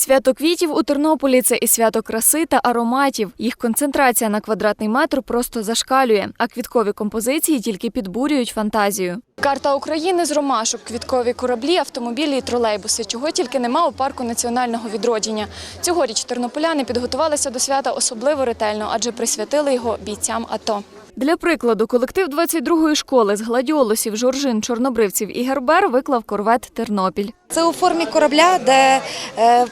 Свято квітів у Тернополі це і свято краси та ароматів. Їх концентрація на квадратний метр просто зашкалює, а квіткові композиції тільки підбурюють фантазію. Карта України з ромашок, квіткові кораблі, автомобілі і тролейбуси. Чого тільки нема у парку національного відродження. Цьогоріч тернополяни підготувалися до свята особливо ретельно, адже присвятили його бійцям АТО. Для прикладу, колектив 22-ї школи з гладіолусів, жоржин, чорнобривців і гербер виклав корвет Тернопіль. Це у формі корабля, де е,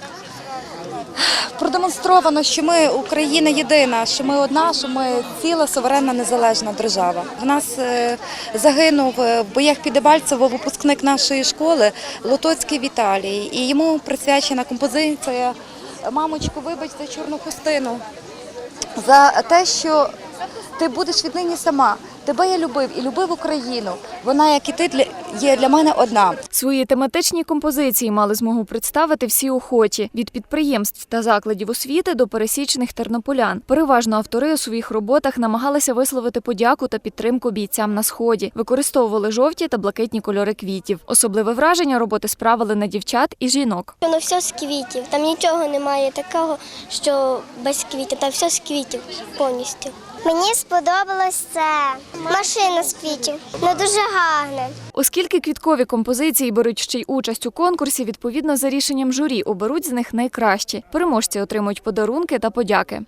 продемонстровано, що ми Україна єдина, що ми одна, що ми ціла суверенна незалежна держава. В нас е, загинув е, в боях під Дебальцево випускник нашої школи Лотоцький Віталій. І йому присвячена композиція Мамочку, вибач за чорну хустину за те, що ти будеш віднині сама. Тебе я любив і любив Україну. Вона, як і ти, для- є для мене одна. Свої тематичні композиції мали змогу представити всі охочі від підприємств та закладів освіти до пересічних тернополян. Переважно автори у своїх роботах намагалися висловити подяку та підтримку бійцям на сході, використовували жовті та блакитні кольори квітів. Особливе враження роботи справили на дівчат і жінок. Воно все з квітів. Там нічого немає такого, що без квітів. Там все з квітів повністю. Мені сподобалось це машина з квітів. Ну дуже гарне. Оскільки квіткові композиції беруть ще й участь у конкурсі, відповідно за рішенням журі оберуть з них найкращі. Переможці отримують подарунки та подяки.